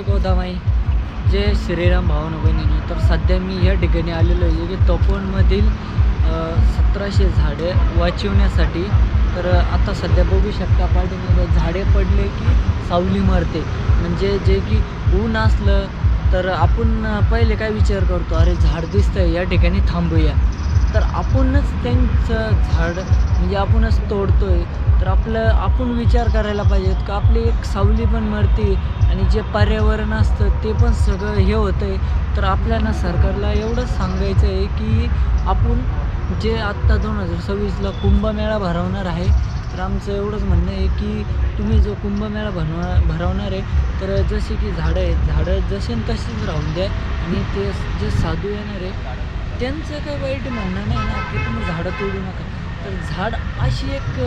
जय गोदामाई. जे श्रीराम भावना बहिणीनं. तर सध्या मी या ठिकाणी आलेलो आहे की तपोनमधील सतराशे झाडे वाचवण्यासाठी. तर आता सध्या बघू शकता पाठीमध्ये झाडे पडले की सावली मारते. म्हणजे जे की ऊन असलं तर आपण पहिले काय विचार करतो? अरे झाड दिसतंय या ठिकाणी थांबूया. तर आपणच त्यांचं झाड म्हणजे आपणच तोडतोय. तर आपलं आपण विचार करायला पाहिजेत का? आपली एक सावली पण मरते आणि जे पर्यावरण असतं ते पण सगळं हे होतं आहे तर आपल्याला सरकारला एवढंच सांगायचं आहे की आपण जे आत्ता दोन हजार सव्वीसला कुंभमेळा भरवणार आहे तर आमचं एवढंच म्हणणं आहे की तुम्ही जो कुंभमेळा भरवा भरवणार आहे तर जसे की झाडं आहेत झाडं जसे तसेच राहून द्या आणि ते जे साधू येणार आहे त्यांचं काही वाईट म्हणणं नाही ना की तुम्ही झाडं तोडू नका. तर झाड अशी एक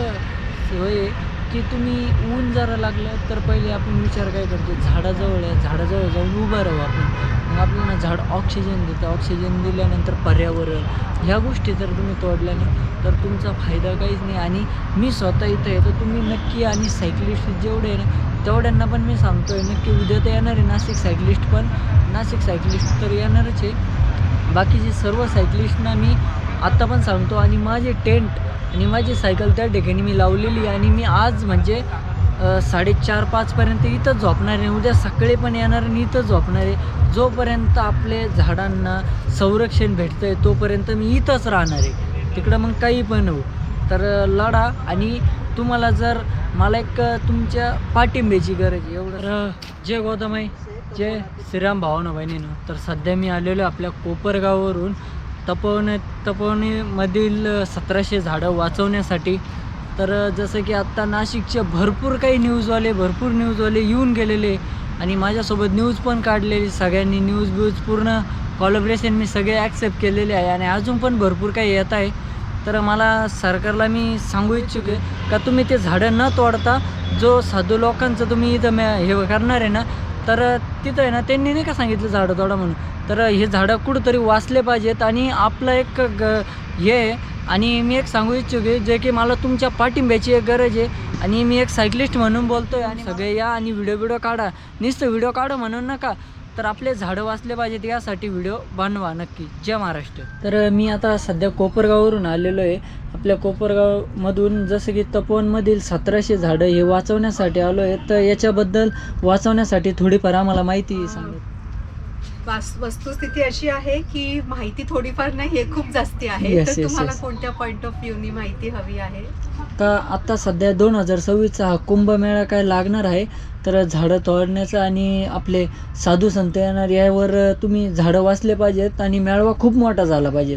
सोय आहे की तुम्ही ऊन जरा लागलं तर पहिले आपण विचार काय करतो झाडाजवळ आहे झाडाजवळ जाऊन उभं राहू आपण. मग आपल्याला झाड ऑक्सिजन देतं. ऑक्सिजन दिल्यानंतर पर्यावरण ह्या गोष्टी जर तुम्ही तोडल्याने तर तुमचा फायदा काहीच नाही. आणि मी स्वतः इथं आहे तर तुम्ही नक्की आणि सायकलिस्ट जेवढे आहे ना तेवढ्यांना पण मी सांगतो आहे नक्की उद्या तर येणार आहे नाशिक सायकलिस्ट पण. नाशिक सायकलिस्ट तर येणारच आहे. बाकीचे सर्व सायकलिस्टना मी आत्ता पण सांगतो आणि माझे टेंट आणि माझी सायकल त्या ठिकाणी मी लावलेली आहे आणि मी आज म्हणजे साडेचार पाचपर्यंत इथंच झोपणार आहे. उद्या सकाळी पण येणार आणि इथंच झोपणार आहे. जोपर्यंत आपले झाडांना संरक्षण भेटतं आहे तोपर्यंत मी इथंच राहणार आहे. तिकडं मग काही पण हो तर लढा आणि तुम्हाला जर मला एक तुमच्या पाठिंब्याची गरज आहे. एवढं जय जय आहे जय श्रीराम भावना बहिणीनं. तर सध्या मी आलेलो आपल्या कोपरगाववरून. तपवणे तपवणीमधील सतराशे झाडं वाचवण्यासाठी. तर जसं की आत्ता नाशिकचे भरपूर काही न्यूजवाले भरपूर न्यूजवाले येऊन गेलेले आणि माझ्यासोबत न्यूज पण काढलेली सगळ्यांनी न्यूज ब्यूज पूर्ण कॉलॉबरेशन मी सगळे ॲक्सेप्ट केलेले आहे आणि अजून पण भरपूर काही येत आहे. तर मला सरकारला मी सांगू इच्छुक आहे का तुम्ही ते झाडं न तोडता जो साधू लोकांचं तुम्ही इथं मॅ हे करणार आहे ना तर तिथं आहे ना त्यांनी नाही का सांगितलं झाडं तोडा म्हणून? तर हे झाडं कुठंतरी वाचले पाहिजेत आणि आपलं एक ग हे आहे आणि मी एक सांगू इच्छुक आहे जे की मला तुमच्या पाठिंब्याची एक गरज आहे आणि मी एक सायकलिस्ट म्हणून बोलतोय आणि सगळे या आणि व्हिडिओ व्हिडिओ काढा. नुसतं व्हिडिओ काढा म्हणून नका. तर आपले झाडं वाचले पाहिजेत यासाठी व्हिडिओ बनवा नक्की. जय महाराष्ट्र. तर मी आता सध्या कोपरगाववरून आलेलो आहे. आपल्या कोपरगावमधून जसं की तपोवनमधील सतराशे झाडं हे वाचवण्यासाठी आलो आहे. तर याच्याबद्दल वाचवण्यासाठी थोडीफार आम्हाला माहिती सांगा. वास- वस्तुस्थिती अशी आहे की माहिती थोडीफार नाही हे खूप जास्ती आहे. तर तुम्हाला. कोणत्या पॉइंट ऑफ व्ह्यूनी माहिती हवी आहे? आता आत्ता सध्या दोन हजार सव्वीसचा हा कुंभमेळा काय लागणार आहे तर झाडं तोडण्याचं आणि आपले साधू संत येणार यावर तुम्ही झाडं वाचले पाहिजेत आणि मेळावा खूप मोठा झाला पाहिजे.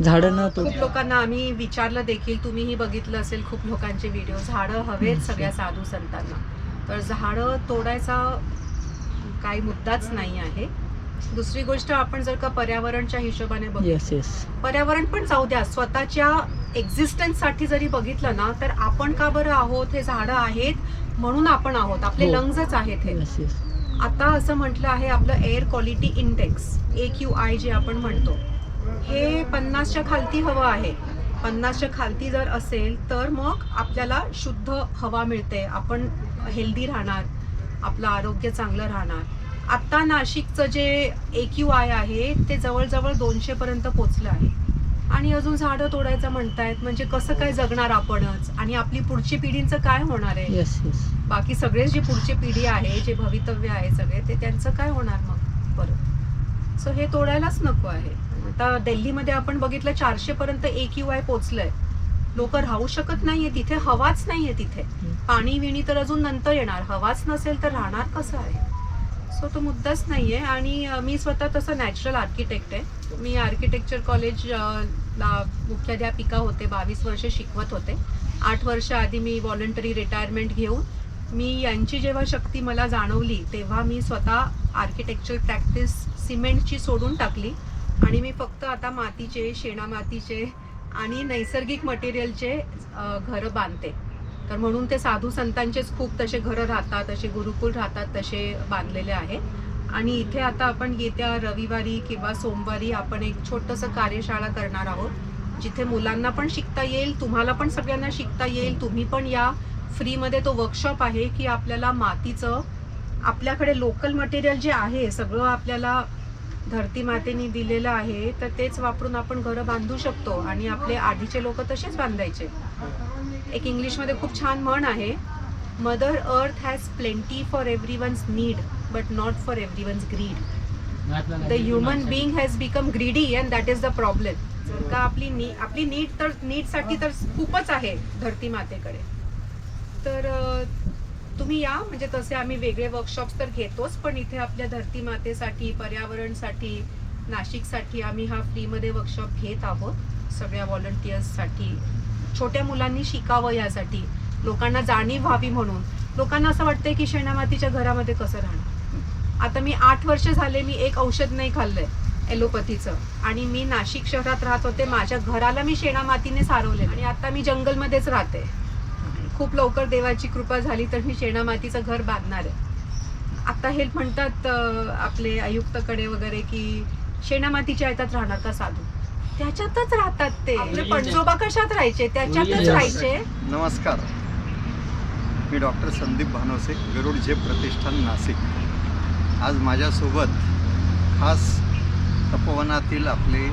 झाडं न खूप तोड लोकांना आम्ही विचारलं देखील तुम्हीही बघितलं असेल खूप लोकांचे व्हिडिओ झाडं हवेत सगळ्या. साधू संतांना. तर झाडं तोडायचा काही मुद्दाच नाही आहे. दुसरी गोष्ट आपण जर का पर्यावरणच्या हिशोबाने येस येस पर्यावरण पण जाऊ द्या. स्वतःच्या एक्झिस्टन्ससाठी जरी बघितलं ना तर आपण का बरं आहोत? हे झाडं आहेत म्हणून आपण आहोत. आपले हो. लंग्सच आहेत हे. येस येस आता असं म्हटलं आहे आपलं air quality index A Q I जे आपण म्हणतो. हे पन्नासच्या खालती हवं आहे. पन्नासच्या खालती जर असेल तर मग आपल्याला शुद्ध हवा मिळते. आपण हेल्दी राहणार. आपलं आरोग्य चांगलं राहणार. आत्ता नाशिकचं जे ए क्यू आय आहे ते जवळजवळ दोनशे पर्यंत पोचलं आहे. आणि अजून झाडं तोडायचं म्हणतायत म्हणजे कसं काय जगणार आपणच? आणि आपली पुढची पिढींचं काय होणार आहे? येस येस बाकी सगळे जी पुढची पिढी आहे जे भवितव्य आहे सगळे ते त्यांचं काय होणार मग? परत सो हे तोडायलाच नको आहे. आता दिल्लीमध्ये आपण बघितलं चारशे पर्यंत ए क्यू आय पोचलंय. लोक राहू शकत नाहीये तिथे हवाच नाहीये तिथे. पाणी विणी तर अजून नंतर येणार हवाच नसेल तर राहणार कसं आहे? सो तो मुद्दाच नाहीये आणि मी स्वतः तसं नॅचरल आर्किटेक्ट आहे. मी आर्किटेक्चर कॉलेज ला मुख्याध्यापिका होते बावीस वर्ष शिकवत होते. आठ वर्ष आधी मी व्हॉलंटरी रिटायरमेंट घेऊन मी यांची जेव्हा शक्ती मला जाणवली तेव्हा मी स्वतः आर्किटेक्चर प्रॅक्टिस सिमेंटची सोडून टाकली. आणि मी फक्त आता मातीचे शेणा मातीचे आणि नैसर्गिक मटेरियलचे घरं बांधते. तर म्हणून ते साधू संतांचेच खूप तसे घरं राहतात तसे गुरुकुल राहतात तसे बांधलेले आहे. आणि इथे आता आपण येत्या रविवारी किंवा सोमवारी आपण एक छोटंसं कार्यशाळा करणार आहोत जिथे मुलांना पण शिकता येईल तुम्हाला पण सगळ्यांना शिकता येईल. तुम्ही पण या फ्रीमध्ये तो वर्कशॉप आहे की आपल्याला मातीचं आपल्याकडे लोकल मटेरियल जे आहे सगळं आपल्याला धरती मातेने दिलेलं आहे तर तेच वापरून आपण घरं बांधू शकतो आणि आपले आधीचे लोक तसेच बांधायचे. एक इंग्लिशमध्ये खूप छान म्हण आहे mother earth has plenty for every one's need but not for every one's greed the human being has become greedy and that is the problem जर का आपली नी आपली नीड तर नीडसाठी तर खूपच आहे धरती मातेकडे तर तुम्ही या म्हणजे तसे आम्ही वेगळे वर्कशॉप्स तर घेतोच पण इथे आपल्या धरती मातेसाठी पर्यावरणसाठी नाशिकसाठी आम्ही हा फ्रीमध्ये वर्कशॉप घेत आहोत. सगळ्या व्हॉलंटियर्ससाठी छोट्या मुलांनी शिकावं यासाठी लोकांना जाणीव व्हावी म्हणून. लोकांना असं वाटतंय की शेणामातीच्या घरामध्ये कसं राहणार? आता मी आठ वर्ष झाले मी एक औषध नाही खाल्लंय ॲलोपॅथीचं. आणि मी नाशिक शहरात राहत होते माझ्या घराला मी शेणामातीने सारवले आणि आता मी जंगलमध्येच राहते. खूप लवकर देवाची कृपा झाली तर मी शेणामातीचं घर बांधणार आहे. आता हे म्हणतात आपले आयुक्तकडे वगैरे की शेणामातीच्या ह्याच्यात राहणार का साधू? त्याच्यातच राहतात ते. आपले पणजोबा कशात राहायचे? त्याच्यातच. राहायचे. नमस्कार. मी डॉक्टर संदीप भानवसे गरुड झेप प्रतिष्ठान नाशिक. आज माझ्यासोबत खास तपोवनातील आपले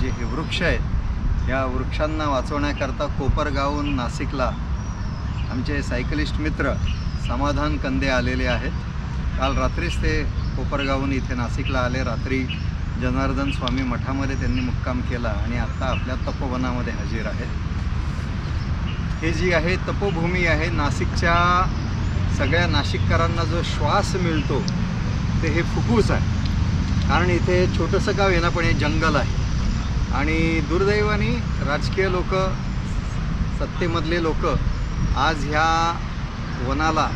जे हे वृक्ष आहेत या वृक्षांना वाचवण्याकरता कोपरगावहून नाशिकला आमचे सायकलिस्ट मित्र समाधान कंदे आलेले आहेत. काल रात्रीच ते कोपरगावहून इथे नाशिकला आले. रात्री जनार्दन स्वामी मठामध्ये त्यांनी मुक्काम केला आणि आत्ता आपल्या तपोवनामध्ये हजीर आहेत. हे जी आहे तपोभूमी आहे नाशिकच्या सगळ्या नाशिककरांना जो श्वास मिळतो ते हे फुफ्फूस आहे. कारण इथे छोटंसं गाव आहे ना पण हे जंगल आहे. आणि दुर्दैवाने राजकीय लोक सत्तेमधले लोक आज ह्या वनाला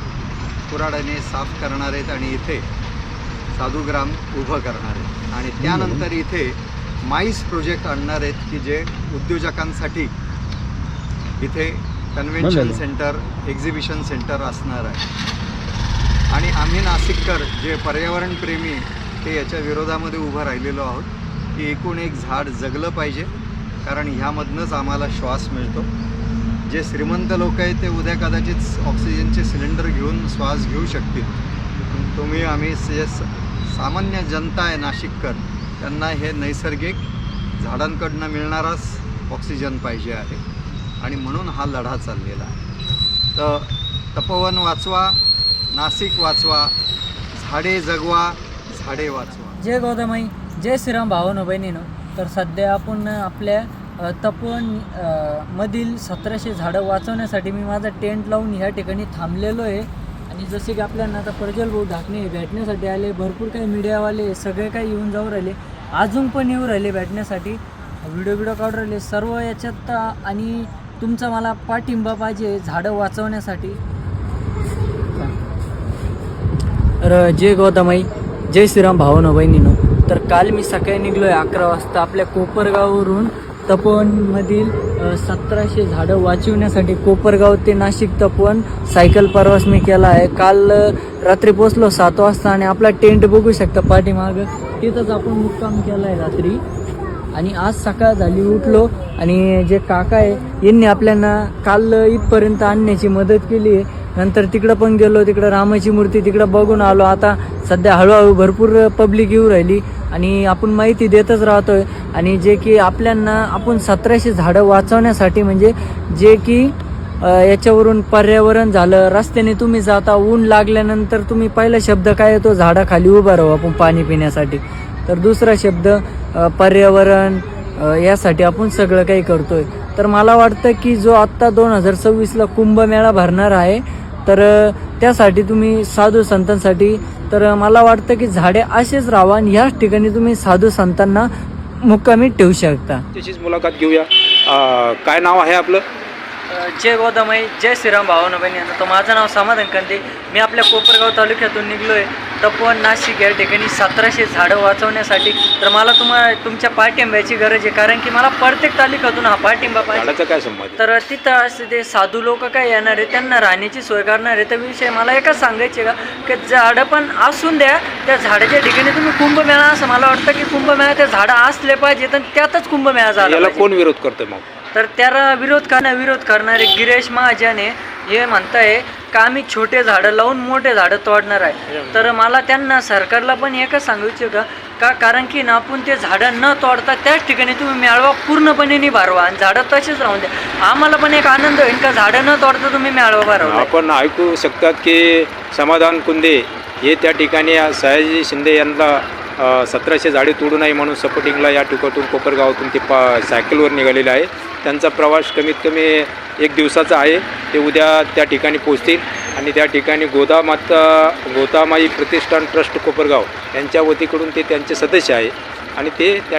कुराडाने साफ करणार आहेत आणि इथे साधुग्राम उभं करणार आहेत. आणि त्यानंतर इथे माईस प्रोजेक्ट आणणार आहेत की जे उद्योजकांसाठी इथे कन्व्हेन्शन सेंटर एक्झिबिशन सेंटर असणार आहे. आणि आम्ही नाशिककर जे पर्यावरणप्रेमी ते याच्या विरोधामध्ये उभं राहिलेलो आहोत की एकूण एक झाड जगलं पाहिजे कारण ह्यामधनंच आम्हाला श्वास मिळतो. जे श्रीमंत लोक आहेत ते उद्या कदाचित ऑक्सिजनचे सिलेंडर घेऊन श्वास घेऊ शकतील. तुम्ही आम्ही जे स- सामान्य जनता आहे नाशिककर त्यांना हे नैसर्गिक झाडांकडनं मिळणाराच ऑक्सिजन पाहिजे आहे. आणि म्हणून हा लढा चाललेला आहे. तर तपोवन वाचवा नाशिक वाचवा झाडे जगवा झाडे वाचवा. जय गोदामाई जय श्रीराम भावानं बहिणीनं. तर सध्या आपण आपल्या तपन मधील सतराशे झाडं वाचवण्यासाठी मी माझा टेंट लावून ह्या ठिकाणी थांबलेलो आहे. आणि जसे की आपल्याला आता प्रज्वल भाऊ ढाकणे भेटण्यासाठी आले भरपूर काही मीडियावाले सगळे काही येऊन जाऊ राहिले अजून पण येऊ राहिले भेटण्यासाठी. व्हिडिओ व्हिडिओ काढून राहिले सर्व याच्यात आणि तुमचा मला पाठिंबा पाहिजे झाडं वाचवण्यासाठी. तर जय गौतमाई जय श्रीराम भावनो बहिणीनो. तर काल मी सकाळी निघलो आहे अकरा वाजता आपल्या कोपरगाववरून. तपोवनमधील सतराशे झाडं वाचवण्यासाठी कोपरगाव ते नाशिक तपोवन सायकल प्रवास मी केला आहे. काल रात्री पोचलो सात वाजता आणि आपला टेंट बघू शकता पाठीमागं. तिथंच आपण मुक्काम केला आहे रात्री. आणि आज सकाळ झाली उठलो आणि जे काका आहे यांनी आपल्याला काल इथपर्यंत आणण्याची मदत केली आहे. नंतर तिकडं पण गेलो तिकडं रामाची मूर्ती तिकडं बघून आलो. आता सध्या हळूहळू भरपूर पब्लिक येऊ राहिली. आणि आपण माहिती देतच राहतोय. आणि जे की आपल्यांना आपण सतराशे झाडं वाचवण्यासाठी म्हणजे जे की याच्यावरून पर्यावरण झालं रस्त्याने तुम्ही जाता ऊन लागल्यानंतर तुम्ही पहिला शब्द काय येतो? झाडाखाली उभा राहू आपण पाणी पिण्यासाठी. तर दुसरा शब्द पर्यावरण यासाठी आपण सगळं काही करतोय. तर मला वाटतं की जो आत्ता दोन हजार सव्वीसला कुंभमेळा भरणार आहे तर त्यासाठी तुम्ही साधू संतांसाठी तर मला वाटतं की झाडे असेच राहावं आणि ह्याच ठिकाणी तुम्ही साधू संतांना मुक्कामी ठेवू शकता. त्याचीच मुलाखत घेऊया. काय नाव आहे आपलं? जय गोदामाई जय श्रीराम भावानं बहिणी. तर माझं नाव समाधान कंदे मी आपल्या कोपरगाव तालुक्यातून निघलो आहे तपोवन नाशिक या ठिकाणी सतराशे झाडं वाचवण्यासाठी. तर मला तुम्हाला तुमच्या पाठिंब्याची गरज आहे. कारण की मला प्रत्येक तालुक्यातून हा पाठिंबा पाहिजे. काय संबंध? तर तिथं असे ते साधू लोक काय येणार आहे त्यांना राहण्याची सोय करणार आहे तर विषय मला एकच सांगायचे का? की झाडं पण असून द्या. त्या झाडाच्या ठिकाणी तुम्ही कुंभमेळा असं मला वाटतं की कुंभमेळा त्या झाडं असले पाहिजे तर त्यातच कुंभमेळा झाला. कोण विरोध करतोय मग? तर त्याला विरोध करण्या विरोध करणारे गिरीश महाजन हे म्हणताय का आम्ही छोटे झाडं लावून मोठे झाडं तोडणार आहे? तर मला त्यांना सरकारला पण एकच सांगू इच्छितो का का कारण की ना आपण ते झाडं न तोडता त्याच ठिकाणी तुम्ही मेळावा पूर्णपणे नाही भरवा आणि झाडं तसेच राहून द्या. आम्हाला पण एक आनंद होईल का झाडं न तोडता तुम्ही मेळावा भरवा आपण ऐकू शकतात की समाधान कुंदे हे त्या ठिकाणी सयाजी शिंदे यांना सतराशे झाडे तोडू नये म्हणून सपोर्टिंगला या ठिकाणून कोपरगावातून ते पा सायकलवर निघालेले आहे. त्यांचा प्रवास कमीत कमी एक दिवसाचा आहे. ते उद्या त्या ठिकाणी पोचतील आणि त्या ठिकाणी गोदामाता गोदामाई प्रतिष्ठान ट्रस्ट कोपरगाव यांच्या वतीकडून ते त्यांचे सदस्य आहे. आणि ते त्या